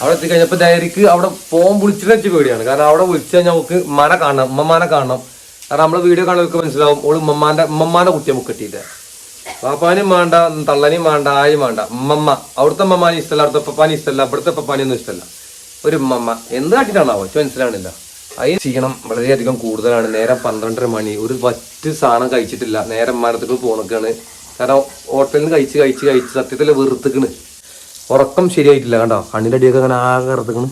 അവിടെ എത്തിക്കഴിഞ്ഞപ്പോ ഡയറിക്ക് അവിടെ പോകാൻ വിളിച്ചിട്ട് വെച്ച് പേടിയാണ്. കാരണം അവിടെ വിളിച്ചു കഴിഞ്ഞാൽ നമുക്ക് ഉമ്മാനെ കാണണം ഉമ്മമാനെ കാണണം. കാരണം നമ്മളെ വീഡിയോ കാണുന്നവർക്ക് മനസ്സിലാവും ഓൾ ഉമ്മമാന്റെ ഉമ്മമാനെ കുട്ടി നമുക്ക് കിട്ടിയിട്ട് പാപ്പാനും വേണ്ട തള്ളനും വേണ്ട ആയും വേണ്ട. ഉമ്മമ്മ അവിടുത്തെ ഉമ്മമാനും ഇഷ്ടമല്ല അവിടുത്തെ പപ്പാനും ഇഷ്ടമല്ല ഇവിടുത്തെ പപ്പാനൊന്നും ഇഷ്ടമല്ല ഒരു ഉമ്മമ്മ എന്ത് കാട്ടിട്ടാണാവോ? എനിക്ക് മനസ്സിലാവണില്ല. അതിന് ക്ഷീണം വളരെയധികം കൂടുതലാണ്. നേരം പന്ത്രണ്ടര മണി ഒരു പറ്റ് സാധനം കഴിച്ചിട്ടില്ല. നേരം മരത്തേക്ക് പോണക്കാണ് കാരണം ഹോട്ടലിൽ നിന്ന് കഴിച്ച് കഴിച്ച് കഴിച്ച് സത്യത്തിൽ വെറുത്തുക്കണ്. ഉറക്കം ശരിയായിട്ടില്ല കണ്ടോ? കണ്ണിന്റെ അടിയൊക്കെ അങ്ങനെ ആകെ ഇറത്തുക്കണ്.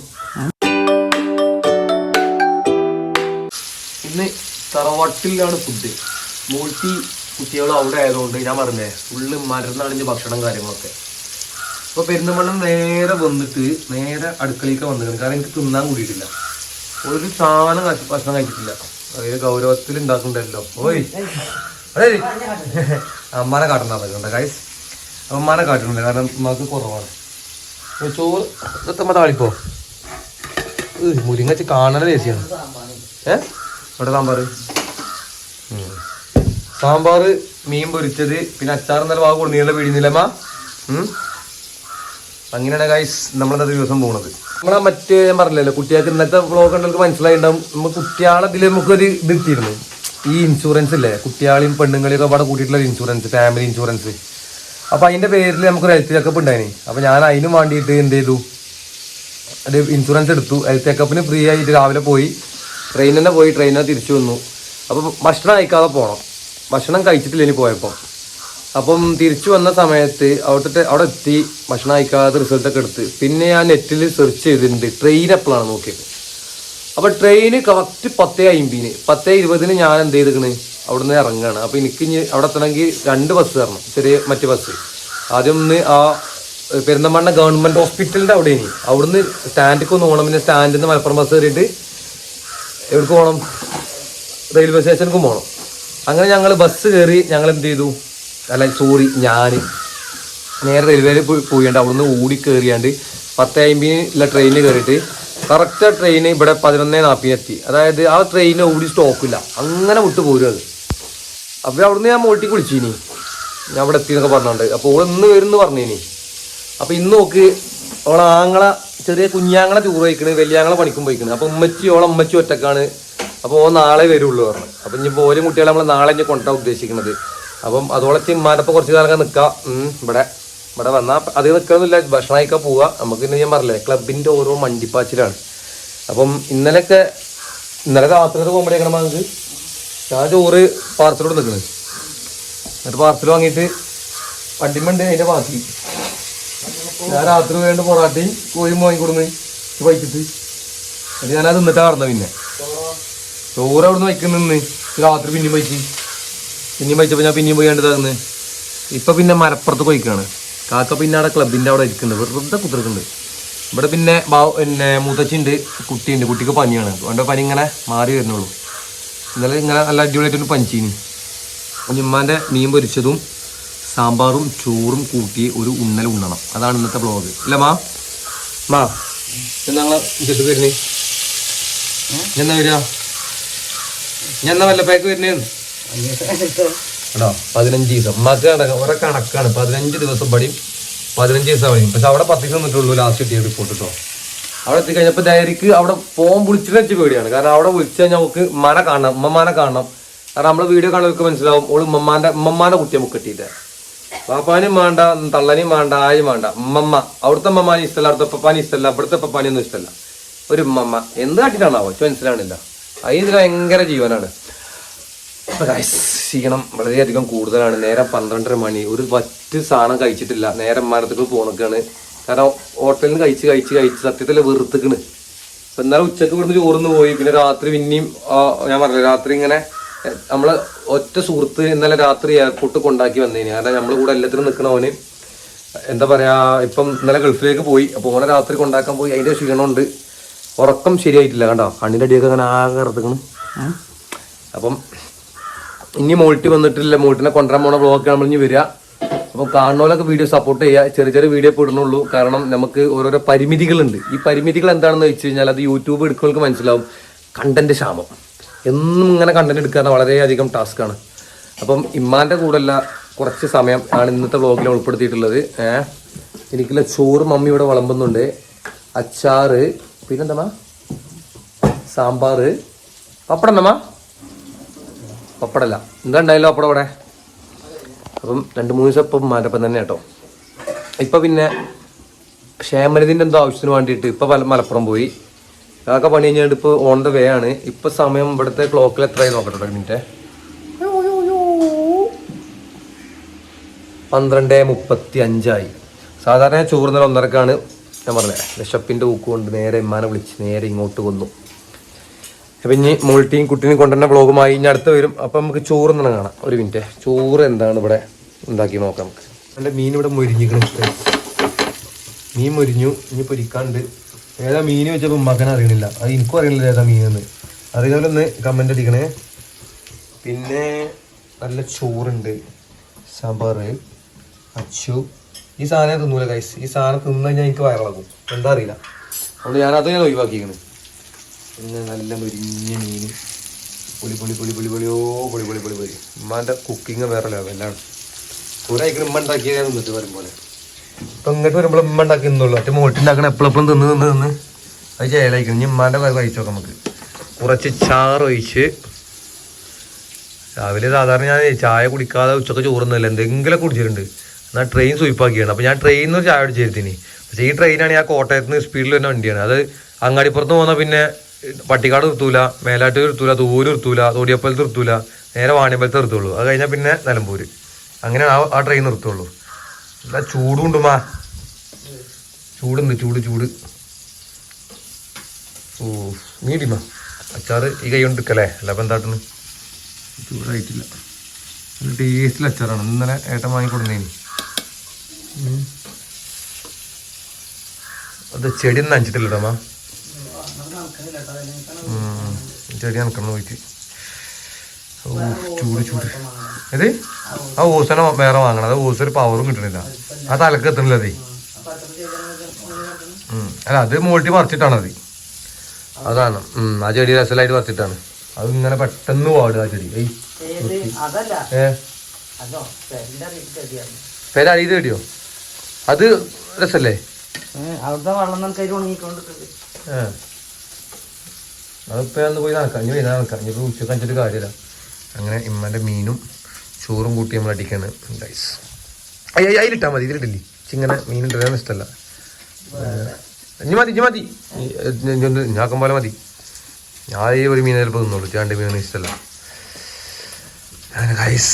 ഇന്ന് തറവാട്ടിലാണ് ഫുഡ് മൂഴ്ത്തി കുട്ടികളും അവിടെ ആയതുകൊണ്ട് ഞാൻ പറഞ്ഞേ ഫുള്ള് മരുന്നണിഞ്ഞ് ഭക്ഷണം കാര്യങ്ങളൊക്കെ. അപ്പൊ പെരുന്തമണ്ണം നേരെ വന്നിട്ട് നേരെ അടുക്കളയിലേക്ക് വന്നിരിക്കണം കാരണം എനിക്ക് തിന്നാൻ കൂടിയിട്ടില്ല. ഒരു സാധനം ഭക്ഷണം കഴിച്ചിട്ടില്ല. അതായത് ഗൗരവത്തിൽ ഉണ്ടാക്കണ്ടല്ലോ. ഓയ്. അതെ. അമ്മാനെ കാട്ടണ്ട കണ്ട ഗൈസ് അമ്മാനെ കാട്ടുന്നുണ്ട് കാരണം നമുക്ക് കുറവാണ്. ചോറ്. ഇതെത്തമ്മ താളിപ്പോ? മുരിങ്ങ മുരിങ്ങച്ച് കാണാൻ ദേശിയാണ് ഏ? ഇവിടെ സാമ്പാർ സാമ്പാർ മീൻ പൊരിച്ചത് പിന്നെ അച്ചാർ നല്ല ഭാഗം നീളെ പിടിയുന്നില്ലമ്മ അങ്ങനെയാണ് ഗൈസ് നമ്മളന്നത്തെ ദിവസം പോണത്. നമ്മളെ മറ്റേ ഞാൻ പറഞ്ഞില്ലല്ലോ കുട്ടികൾക്ക് ഇന്നത്തെ വ്ളോഗ് കണ്ടവർക്ക് മനസ്സിലായിണ്ടാവും നമ്മൾ കുട്ടികളെ ഇതിൽ നമുക്കൊരു ഇത് കിട്ടിയിരുന്നു. ഈ ഇൻഷുറൻസ് ഇല്ലേ കുട്ടികളെയും പെണ്ണുങ്ങളെയും ഒക്കെ അവിടെ കൂട്ടിയിട്ടുള്ള ഇൻഷുറൻസ് ഫാമിലി ഇൻഷുറൻസ് അപ്പൊ അതിന്റെ പേരിൽ നമുക്കൊരു ഹെൽത്ത് ചെക്കപ്പ് ഉണ്ടായിന്. അപ്പൊ ഞാൻ അതിനും വേണ്ടിയിട്ട് എന്ത് ചെയ്തു? അത് ഇൻഷുറൻസ് എടുത്തു. ഹെൽത്ത് ചെക്കപ്പിന് ഫ്രീ ആയിട്ട് രാവിലെ പോയി. ട്രെയിനിൽ തന്നെ പോയി ട്രെയിനിൽ തിരിച്ചു വന്നു. അപ്പൊ ഭക്ഷണം കഴിക്കാതെ പോകണം ഭക്ഷണം കഴിച്ചിട്ടില്ല ഇനി പോയപ്പോൾ അപ്പം തിരിച്ചു വന്ന സമയത്ത് അവിടുത്തെ അവിടെ എത്തി ഭക്ഷണം കഴിക്കാതെ റിസൾട്ടൊക്കെ എടുത്ത്. പിന്നെ ഞാൻ നെറ്റിൽ സെർച്ച് ചെയ്തിട്ടുണ്ട്. ട്രെയിൻ എപ്പോഴാണ് നോക്കിയത് അപ്പോൾ ട്രെയിന് കറക്റ്റ് പത്തേ അമ്പതിന് പത്തേ ഇരുപതിന് ഞാൻ എന്ത് ചെയ്തിക്കണ്? അവിടുന്ന് ഇറങ്ങുകയാണ് അപ്പോൾ എനിക്ക് ഇനി അവിടെ എത്തണമെങ്കിൽ രണ്ട് ബസ് കയറണം ചെറിയ മറ്റ് ബസ് ആദ്യം ഒന്ന് ആ പെരുന്തമണ്ണ ഗവൺമെന്റ് ഹോസ്പിറ്റലിന്റെ അവിടെ ഇനി അവിടുന്ന് സ്റ്റാൻഡിലേക്ക് ഒന്ന് പോകണം പിന്നെ സ്റ്റാൻഡിൽ നിന്ന് മലപ്പുറം ബസ് കയറിയിട്ട് എവിടേക്ക് പോകണം റെയിൽവേ സ്റ്റേഷനിലേക്കും പോകണം അങ്ങനെ ഞങ്ങൾ ബസ് കയറി ഞങ്ങൾ എന്ത് ചെയ്തു? അല്ല സോറി ഞാൻ നേരെ റെയിൽവേയിൽ പോയി പോയിണ്ട്. അവിടുന്ന് ഓടി കയറിയാണ്ട് പത്ത് അമ്പതിനുള്ള ട്രെയിനിൽ കയറിയിട്ട് കറക്റ്റ് ട്രെയിൻ ഇവിടെ പതിനൊന്നേ നാൽപ്പതിന് എത്തി. അതായത് ആ ട്രെയിനിൽ ഓടി സ്റ്റോപ്പില്ല അങ്ങനെ വിട്ടു പോരും അത്. അപ്പോൾ അവിടുന്ന് ഞാൻ മോട്ടി വിളിച്ചിനി ഞാൻ അവിടെ എത്തി എന്നൊക്കെ പറഞ്ഞോണ്ട്. അപ്പോൾ ഓൾ ഇന്ന് വരും എന്ന് പറഞ്ഞിനി. അപ്പോൾ ഇന്ന് നോക്ക് ഓളെ ആങ്ങള ചെറിയ കുഞ്ഞാങ്ങളെ ടൂർ പോയിക്കണ് വലിയാങ്ങളെ പണിക്കും പോയിക്കണ്. അപ്പോൾ ഉമ്മച്ചി ഓളെ ഉമ്മച്ചി ഒറ്റക്കാണ്. അപ്പോൾ ഓ നാളെ വരുള്ളൂ പറഞ്ഞു. അപ്പം ഇനി ഓരോ കുട്ടികളെ നമ്മൾ നാളെ ഇനി കൊണ്ടാ ഉദ്ദേശിക്കുന്നത് അപ്പം അതോളെ ചിമ്മാനപ്പൊ കുറച്ച് കാലം നിൽക്കാം ഇവിടെ ഇവിടെ വന്നാൽ അത് നിൽക്കണമെന്നില്ല ഭക്ഷണം കഴിക്കാൻ പോവുക നമുക്ക് ഇന്ന് ഞാൻ പറഞ്ഞില്ലേ ക്ലബിന്റെ ഓരോ മണ്ടിപ്പാച്ചിലാണ്. അപ്പം ഇന്നലെയൊക്കെ ഇന്നലെ രാത്രി പോകുമ്പോഴേക്കണം നമുക്ക് ഞാൻ ചോറ് പാർസലോട് നിൽക്കുന്നത് എന്നിട്ട് പാർസൽ വാങ്ങിയിട്ട് വണ്ടിമുണ്ട് അതിന്റെ ബാക്കി. ഞാൻ രാത്രി വേണ്ട പൊറാട്ടയും കോഴിയും വാങ്ങിക്കൊടുന്ന് വൈകിട്ട്. എന്നിട്ട് ഞാനത് തിന്നിട്ടാ കടന്ന പിന്നെ. ചോറ് അവിടെ നിന്ന് വയ്ക്കുന്നിന്ന് രാത്രി പിന്നെയും വയ്ക്ക്. പിന്നെയും വയ്ച്ചപ്പോൾ ഞാൻ പിന്നെയും പോയി കണ്ടതാകുന്നത് ഇപ്പം പിന്നെ മലപ്പുറത്ത് പോയിക്കാണ്. കാക്ക പിന്നെ അവിടെ ക്ലബിന്റെ അവിടെ ഇരിക്കുന്നുണ്ട്. വെറുതെ കുത്തിരിക്കുന്നുണ്ട്. ഇവിടെ പിന്നെ പിന്നെ മൂത്തച്ഛണ്ട് കുട്ടിയുണ്ട്. കുട്ടിക്ക് പനിയാണ്. അതുകൊണ്ട് പനി ഇങ്ങനെ മാറി വരുന്നുള്ളൂ. ഇന്നലെ ഇങ്ങനെ നല്ല അടിപൊളിയായിട്ടൊരു പഞ്ചീനി. ഉമ്മാന്റെ മീൻ പൊരിച്ചതും സാമ്പാറും ചോറും കൂട്ടി ഒരു ഉണ്ണൽ ഉണ്ണണം. അതാണ് ഇന്നത്തെ ബ്ലോഗ് അല്ല മാ? മാ എന്നാ ചെട്ട് വരുന്നേ എന്നാ വരിക? ഞാൻ എന്നാ വല്ലപ്പേക്ക് വരുന്നേന്ന് കേട്ടോ പതിനഞ്ച് ദിവസം. ഉമ്മക്ക് കണക്ക് കണക്കാണ്. പതിനഞ്ച് ദിവസം പടിയും പതിനഞ്ച് ദിവസം പടിയും പക്ഷെ അവിടെ പത്ത് ദിവസം ലാസ്റ്റ് കിട്ടിയ റിപ്പോർട്ട് കേട്ടോ അവിടെ എത്തിക്കഴിഞ്ഞപ്പോൾ ഡയറിക്ക് അവിടെ ഫോൺ വിളിച്ചിട്ട് വെച്ച് പേടിയാണ്. കാരണം അവിടെ വിളിച്ചു കഴിഞ്ഞാൽ നമുക്ക് ഉമ്മാനെ കാണണം ഉമ്മമാനെ കാണണം. കാരണം നമ്മളെ വീഡിയോ കാണുന്നവർക്ക് മനസ്സിലാവും ഓൾ ഉമ്മമാന്റെ ഉമ്മമാന്റെ കുട്ടിയെ കിട്ടിയിട്ട്. പാപ്പാനും വേണ്ട തള്ളനും വേണ്ട ആയും വേണ്ട. ഉമ്മമ്മ അവിടുത്തെ ഉമ്മമാനും ഇഷ്ടമല്ല അവിടുത്തെ പപ്പാനും ഇഷ്ടമല്ല ഇവിടുത്തെ പപ്പാനൊന്നും ഇഷ്ടമല്ല ഒരു ഉമ്മമ്മ എന്ത് കാട്ടിട്ടാണാവോ? എനിക്ക് മനസ്സിലാവണില്ല. അതിന് ഭയങ്കര ജീവനാണ്. ക്ഷീണം വളരെയധികം കൂടുതലാണ്. നേരെ പന്ത്രണ്ടര മണി ഒരു പറ്റ് സാധനം കഴിച്ചിട്ടില്ല. നേരെ മരത്തേക്ക് പോണക്കാണ് കാരണം ഹോട്ടലിൽ നിന്ന് കഴിച്ച് കഴിച്ച് കഴിച്ച് സത്യത്തിൽ വെറുത്തുക്കണ്. അപ്പൊ ഇന്നലെ ഉച്ചയ്ക്ക് ഇവിടുന്ന് ചോറുന്ന് പോയി. പിന്നെ രാത്രി പിന്നെയും ഞാൻ പറഞ്ഞു രാത്രി ഇങ്ങനെ നമ്മൾ നമ്മളെ ഒറ്റ സുഹൃത്ത് ഇന്നലെ രാത്രി എയർപോർട്ട് കൊണ്ടാക്കി വന്നേന്. കാരണം നമ്മൾ കൂടെ എല്ലാത്തിനും നിൽക്കണവന് എന്താ പറയാ ഇപ്പം ഇന്നലെ ഗൾഫിലേക്ക് പോയി. അപ്പോൾ ഓനെ രാത്രി കൊണ്ടാക്കാൻ പോയി. അതിന്റെ ക്ഷീണമുണ്ട് ഉറക്കം ശരിയായിട്ടില്ല കണ്ടോ? കണ്ണിന്റെ അടിയൊക്കെ അങ്ങനെ ആകെ ഇറത്തുക്കണ് അപ്പം ഇനി മോൾട്ടി വന്നിട്ടില്ല. മോൾട്ടിനെ കൊണ്ടുവരാൻ പോണ ബ്ലോഗ് നമ്മൾ ഇനി വരിക അപ്പം കാണുന്നവരൊക്കെ വീഡിയോ സപ്പോർട്ട് ചെയ്യുക ചെറിയ ചെറിയ വീഡിയോ ഇടുന്നുള്ളൂ. കാരണം നമുക്ക് ഓരോരോ പരിമിതികളുണ്ട്. ഈ പരിമിതികൾ എന്താണെന്ന് വെച്ച് കഴിഞ്ഞാൽ അത് യൂട്യൂബ് എടുക്കുന്നവർക്ക് മനസ്സിലാവും. കണ്ടന്റ് ക്ഷാമം. എന്നും ഇങ്ങനെ കണ്ടന്റ് എടുക്കാൻ വളരെയധികം ടാസ്ക്കാണ് അപ്പം ഇമ്മാന്റെ കൂടെല്ല കുറച്ച് സമയം ആണ് ഇന്നത്തെ വ്ളോഗിൽ ഉൾപ്പെടുത്തിയിട്ടുള്ളത്. എനിക്കുള്ള ചോറ് മമ്മി ഇവിടെ വിളമ്പുന്നുണ്ട്. അച്ചാറ് പിന്നെന്താ സാമ്പാർ പപ്പടം എന്താ പപ്പടല്ല എന്താ ഉണ്ടായല്ലോ പപ്പടം അപ്പം രണ്ട് മൂന്ന് ദിവസം ഇപ്പം മാറ്റപ്പം തന്നെ കേട്ടോ. ഇപ്പം പിന്നെ ക്ഷേമനിധിന്റെ എന്തോ ആവശ്യത്തിന് വേണ്ടിയിട്ട് ഇപ്പം മലപ്പുറം പോയി. അതൊക്കെ പണി കഴിഞ്ഞിട്ട് ഇപ്പോൾ ഓൺ ദ വേ ആണ്. ഇപ്പം സമയം ഇവിടുത്തെ ക്ലോക്കിൽ എത്രയായി നോക്കട്ടെ മിനിറ്റേ പന്ത്രണ്ട് മുപ്പത്തി അഞ്ചായി സാധാരണ ചോറുന്നൽ ഒന്നരക്കാണ് ഞാൻ പറഞ്ഞത് വിശപ്പിന്റെ ഊക്ക് കൊണ്ട് നേരെ ഇമ്മാനെ വിളിച്ച് നേരെ ഇങ്ങോട്ട് വന്നു അപ്പം ഇനി മോൾട്ടിയും കുട്ടീനെയും കൊണ്ടുവന്ന വ്ളോഗുമായി ഇനി അടുത്ത് വരും. അപ്പം നമുക്ക് ചോറ് തന്നെ കാണാം. ഒരു മിനിറ്റ് ചോറ് എന്താണ് ഇവിടെ ഉണ്ടാക്കി നോക്കാം നമുക്ക്. എന്റെ മീൻ ഇവിടെ മൊരിഞ്ഞിക്കണം മീൻ മൊരിഞ്ഞു. ഇനി പൊരിക്കാണ്ട്. ഏതാ മീൻ വെച്ചപ്പോൾ മകൻ അറിയണില്ല. അത് എനിക്കും അറിയണില്ല ഏതാ മീനെന്ന്. അറിയുന്നവരൊന്ന് കമന്റ് അടിക്കണേ. പിന്നെ നല്ല ചോറുണ്ട്. സാമ്പാർ അച്ചു. ഈ സാധനം തിന്നൂല കൈസ് ഈ സാധനം തിന്നു കഴിഞ്ഞാൽ എനിക്ക് വയറിളകും. എന്താ അറിയില്ല. അതുകൊണ്ട് ഞാനത് ഞാൻ ഒഴിവാക്കിക്കണ് പിന്നെ നല്ല മുരിഞ്ഞ മീൻ. പുളി പുളി പുളി പുളി പുളിയോ പുളി പുളി പുളി പുളി. ഉമ്മാന്റെ കുക്കിങ് വേറെ ലെവലാണ് കുറെ ആയിക്കും ഉമ്മ ഉണ്ടാക്കിയതാണ് നിന്നിട്ട് വരുമ്പോൾ ഇപ്പം ഇങ്ങോട്ട് വരുമ്പോൾ ഉമ്മ ഉണ്ടാക്കി നിന്നുള്ളൂ മറ്റേ മോട്ടുണ്ടാക്കണ എപ്പോഴെപ്പോഴും എപ്പോഴും തിന്ന് തിന്ന് തിന്ന്. അത് ചേലായിക്കണം. ഇനി ഉമ്മാന്റെ കഴിച്ചു നോക്കാം നമുക്ക്. കുറച്ച് ചാറ് ഒഴിച്ച് രാവിലെ സാധാരണ ഞാൻ ചായ കുടിക്കാതെ ഉച്ചയ്ക്ക് ചോറുന്നില്ല എന്തെങ്കിലും കുടിച്ചിട്ടുണ്ട്. എന്നാൽ ട്രെയിൻ സ്വീപ്പാക്കിയാണ്. അപ്പോൾ ഞാൻ ട്രെയിനിൽ നിന്ന് ചായ അടിച്ചിരുത്തിന് പക്ഷേ ഈ ട്രെയിനാണ് ഞാൻ കോട്ടയത്ത് നിന്ന് സ്പീഡിൽ വരുന്ന വണ്ടിയാണ്. അത് അങ്ങാടിപ്പുറത്ത് പോകുന്ന പിന്നെ പട്ടിക്കാട് നിർത്തൂല മേലാട്ട് നിർത്തൂല തൂര് നിർത്തൂല തോടിയപ്പലത്ത് നിർത്തൂല നേരെ വാണിയമ്പലത്ത് നിർത്തുള്ളൂ. അത് കഴിഞ്ഞാൽ പിന്നെ നിലമ്പൂര്. അങ്ങനെ ആ ആ ട്രെയിൻ നിർത്തുള്ളൂ. എന്താ ചൂടുണ്ട് മാ ചൂടുണ്ട് ചൂട് ചൂട്. ഓ മീഡിയമാ. അച്ചാറ് ഈ കൈ കൊണ്ട് എടുക്കല്ലേ? അല്ല അപ്പം എന്താട്ടെന്ന് ചൂടായിട്ടില്ല. നല്ല ടേസ്റ്റിൽ അച്ചാറാണ്. ഇന്നലെ ഏട്ടൻ വാങ്ങിക്കൊടുന്നേനി അത് ചെടി ഒന്നും ചെടി പോയിട്ട് ഓ ചൂട് ചൂട്. ഇത് ആ ഓസന വേറെ വാങ്ങണം. അത് ഓസ് ഒരു പവറും കിട്ടണില്ല. ആ തലക്ക് എത്തണില്ല അതേ. അല്ല അത് മോട്ടി പറിച്ചിട്ടാണ് അത്. അതാണ്. ആ ചെടി രസലായിട്ട് പറിച്ചിട്ടാണ്. അത് ഇങ്ങനെ പെട്ടെന്ന് പാടുക ആ ചെടി. പേര് അരിയത് ചെടിയോ? അത് രസല്ലേ? അവിടുത്തെ വെള്ളം നമുക്ക് അതിൽ ഉണങ്ങിക്കൊണ്ടിട്ടുണ്ട് ഏ അതിപ്പോ ഒന്ന് പോയി നടക്കാം. ഇനി വൈകുന്നേരം നടക്കാം. ഇനിയിപ്പോൾ ഉച്ചയ്ക്ക് അഞ്ചിട്ട് കാര്യമില്ല. അങ്ങനെ ഇമ്മന്റെ മീനും ചോറും കൂട്ടി നമ്മൾ അടിക്കാണ്. ഗൈസ് അയ്യ അതിലിട്ടാൽ മതി. ഇതിലിട്ടില്ലേ ചിങ്ങനെ മീൻ ഇട്ടാൻ ഇഷ്ടമല്ല ഇനി മതി ഇനി മതി. പോലെ മതി. ഞാൻ ഈ ഒരു മീൻ ചിലപ്പോൾ തിന്നുള്ളൂ രണ്ട് മീനൊന്നും ഇഷ്ടമല്ല അങ്ങനെ ഗൈസ്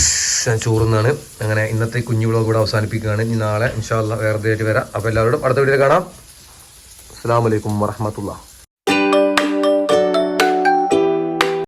ഞാൻ ചോറുന്നാണ്. അങ്ങനെ ഇന്നത്തെ കുഞ്ഞു വ്ളോഗ് ഇവിടെ അവസാനിപ്പിക്കുകയാണ്. ഇനി നാളെ ഇൻഷാല്ല വേറെ ആയിട്ട് വരാം. അപ്പോൾ എല്ലാവരോടും അടുത്ത വീഡിയോ കാണാം. അസ്സാം വലൈക്കും വറഹമത്തുള്ള